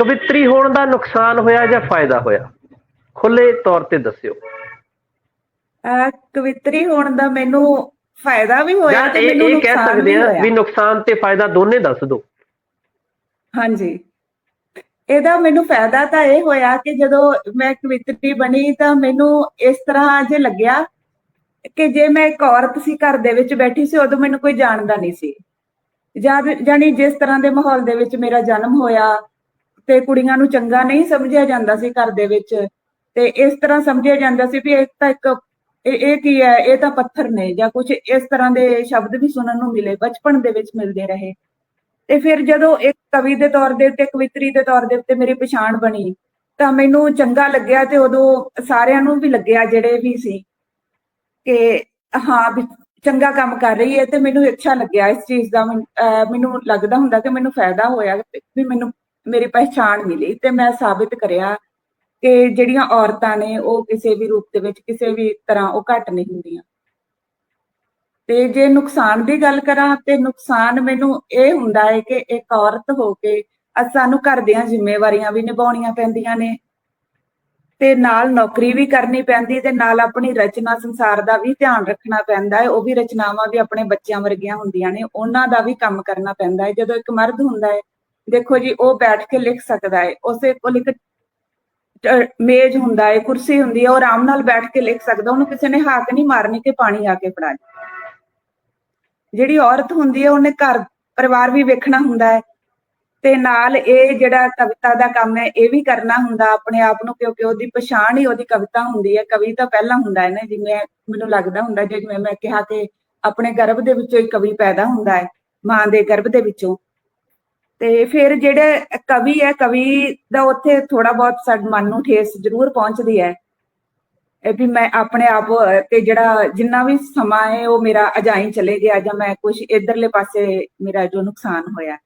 ਕਵਿਤਰੀ ਹੋਣ ਦਾ ਨੁਕਸਾਨ ਹੋਇਆ ਜਾਂ ਫਾਇਦਾ ਹੋਇਆ? ਖੁੱਲੇ ਤੌਰ ਤੇ ਦੱਸਿਓ। ਕਵਿਤਰੀ ਹੋਣ ਦਾ ਮੈਨੂੰ ਫਾਇਦਾ ਵੀ ਹੋਇਆ ਤੇ ਮੈਨੂੰ ਇਹ ਕਹਿ ਸਕਦੇ ਆ ਵੀ ਨੁਕਸਾਨ ਤੇ ਫਾਇਦਾ ਦੋਨੇ ਦੱਸ ਦਿਓ ਹਾਂਜੀ। ਇਹਦਾ ਮੈਨੂੰ ਫਾਇਦਾ ਤਾਂ ਇਹ ਹੋਇਆ ਕਿ ਜਦੋਂ ਮੈਂ ਕਵਿਤਰੀ ਬਣੀ ਤਾਂ ਮੈਨੂੰ ਇਸ ਤਰ੍ਹਾਂ ਜੇ ਲੱਗਿਆ ਕਿ ਜੇ ਮੈਂ ਇੱਕ ਔਰਤ ਸੀ ਘਰ ਦੇ ਵਿੱਚ ਬੈਠੀ ਸੀ ਉਦੋਂ ਮੈਨੂੰ ਕੋਈ ਜਾਣਦਾ ਨਹੀਂ ਸੀ। ਜਦ ਜਾਨੀ ਜਿਸ ਤਰ੍ਹਾਂ ਦੇ ਮਾਹੌਲ ਦੇ ਵਿੱਚ ਮੇਰਾ ਜਨਮ ਹੋਇਆ ਤੇ ਕੁੜੀਆਂ ਨੂੰ ਚੰਗਾ ਨਹੀਂ ਸਮਝਿਆ ਜਾਂਦਾ ਸੀ ਘਰ ਦੇ ਵਿੱਚ। ਤੇ ਇਸ ਤਰ੍ਹਾਂ ਸਮਝਿਆ ਜਾਂਦਾ ਸੀ ਵੀ ਇਹ ਤਾਂ ਇੱਕ, ਇਹ ਕੀ ਹੈ? ਇਹ ਤਾਂ ਪੱਥਰ ਨੇ ਜਾਂ ਕੁਝ ਇਸ ਤਰ੍ਹਾਂ ਦੇ ਸ਼ਬਦ ਵੀ ਸੁਣਨ ਨੂੰ ਮਿਲੇ, ਬਚਪਨ ਦੇ ਵਿੱਚ ਮਿਲਦੇ ਰਹੇ। ਤੇ ਫਿਰ ਜਦੋਂ ਇੱਕ ਕਵੀ ਦੇ ਤੌਰ ਦੇ ਉੱਤੇ ਕਵਿਤਰੀ ਦੇ ਤੌਰ ਦੇ ਉੱਤੇ ਮੇਰੀ ਪਛਾਣ ਬਣੀ, ਤਾਂ ਮੈਨੂੰ ਚੰਗਾ ਲੱਗਿਆ ਤੇ ਉਦੋਂ ਸਾਰਿਆਂ ਨੂੰ ਵੀ ਲੱਗਿਆ ਜਿਹੜੇ ਵੀ ਸੀ ਕਿ ਹਾਂ ਵੀ ਚੰਗਾ ਕੰਮ ਕਰ ਰਹੀ ਹੈ ਤੇ ਮੈਨੂੰ ਅੱਛਾ ਲੱਗਿਆ ਇਸ ਚੀਜ਼ ਦਾ। ਮੈਨੂੰ ਲੱਗਦਾ ਹੁੰਦਾ ਕਿ ਮੈਨੂੰ ਫਾਇਦਾ ਹੋਇਆ ਵੀ ਮੈਨੂੰ ਮੇਰੀ ਪਛਾਣ ਮਿਲੀ ਤੇ ਮੈਂ ਸਾਬਿਤ ਕਰਿਆ ਕਿ ਜਿਹੜੀਆਂ ਔਰਤਾਂ ਨੇ ਉਹ ਕਿਸੇ ਵੀ ਰੂਪ ਦੇ ਵਿੱਚ ਕਿਸੇ ਵੀ ਤਰ੍ਹਾਂ ਉਹ ਘੱਟ ਨਹੀਂ ਹੁੰਦੀਆਂ। ਤੇ ਜੇ ਨੁਕਸਾਨ ਦੀ ਗੱਲ ਕਰਾਂ ਤੇ ਨੁਕਸਾਨ ਮੈਨੂੰ ਇਹ ਹੁੰਦਾ ਹੈ ਕਿ ਇੱਕ ਔਰਤ ਹੋ ਕੇ ਸਾਨੂੰ ਘਰ ਦੀਆਂ ਜ਼ਿੰਮੇਵਾਰੀਆਂ ਵੀ ਨਿਭਾਉਣੀਆਂ ਪੈਂਦੀਆਂ ਨੇ ਤੇ ਨਾਲ ਨੌਕਰੀ ਵੀ ਕਰਨੀ ਪੈਂਦੀ ਤੇ ਨਾਲ ਆਪਣੀ ਰਚਨਾ ਸੰਸਾਰ ਦਾ ਵੀ ਧਿਆਨ ਰੱਖਣਾ ਪੈਂਦਾ ਹੈ, ਉਹ ਵੀ ਰਚਨਾਵਾਂ ਵੀ ਆਪਣੇ ਬੱਚਿਆਂ ਵਰਗੀਆਂ ਹੁੰਦੀਆਂ ਨੇ, ਉਹਨਾਂ ਦਾ ਵੀ ਕੰਮ ਕਰਨਾ ਪੈਂਦਾ ਹੈ। ਜਦੋਂ ਇੱਕ ਮਰਦ ਹੁੰਦਾ ਹੈ ਦੇਖੋ ਜੀ, ਉਹ ਬੈਠ ਕੇ ਲਿਖ ਸਕਦਾ ਹੈ। ਉਸੇ ਕੋਲ ਇੱਕ ਮੇਜ਼ ਹੁੰਦਾ ਹੈ, ਕੁਰਸੀ ਹੁੰਦੀ ਹੈ, ਉਹ ਆਰਾਮ ਨਾਲ ਬੈਠ ਕੇ ਲਿਖ ਸਕਦਾ ਉਹਨੂੰ ਕਿਸੇ ਨੇ ਹਾਕ ਨਹੀਂ ਮਾਰਨੀ ਕਿ ਪਾਣੀ ਆ ਕੇ ਫੜਾ ਜਿਹੜੀ ਔਰਤ ਹੁੰਦੀ ਹੈ, ਉਹਨੇ ਘਰ ਪਰਿਵਾਰ ਵੀ ਵੇਖਣਾ ਹੁੰਦਾ ਹੈ। ਤੇ ਨਾਲ ਇਹ ਜਿਹੜਾ ਕਵਿਤਾ ਦਾ ਕੰਮ ਹੈ, ਇਹ ਵੀ ਕਰਨਾ ਹੁੰਦਾ ਆਪਣੇ ਆਪ ਨੂੰ, ਕਿਉਂਕਿ ਉਹਦੀ ਪਛਾਣ ਹੀ ਉਹਦੀ ਕਵਿਤਾ ਹੁੰਦੀ ਹੈ। ਕਵੀ ਤਾਂ ਪਹਿਲਾਂ ਹੁੰਦਾ ਹੈ ਨਾ, ਜਿਵੇਂ ਮੈਨੂੰ ਲੱਗਦਾ ਹੁੰਦਾ ਜੇ ਜਿਵੇਂ ਮੈਂ ਕਿਹਾ ਕਿ ਆਪਣੇ ਗਰਭ ਦੇ ਵਿੱਚੋਂ ਹੀ ਕਵੀ ਪੈਦਾ ਹੁੰਦਾ ਹੈ, ਮਾਂ ਦੇ ਗਰਭ ਦੇ ਵਿੱਚੋਂ। ਤੇ ਫਿਰ ਜਿਹੜੇ ਕਵੀ ਹੈ, ਕਵੀ ਦਾ ਉੱਥੇ ਥੋੜਾ ਬਹੁਤ ਸਾਡੇ ਮਨ ਨੂੰ ਠੇਸ ਜ਼ਰੂਰ ਪਹੁੰਚਦੀ ਹੈ ਇਹ ਵੀ ਮੈਂ ਆਪਣੇ ਆਪ, ਤੇ ਜਿਹੜਾ ਜਿੰਨਾ ਵੀ ਸਮਾਂ ਹੈ, ਉਹ ਮੇਰਾ ਅਜਾਈ ਚਲੇ ਗਿਆ ਜਾਂ ਮੈਂ ਕੁਝ ਇਧਰਲੇ ਪਾਸੇ ਮੇਰਾ ਜੋ ਨੁਕਸਾਨ ਹੋਇਆ।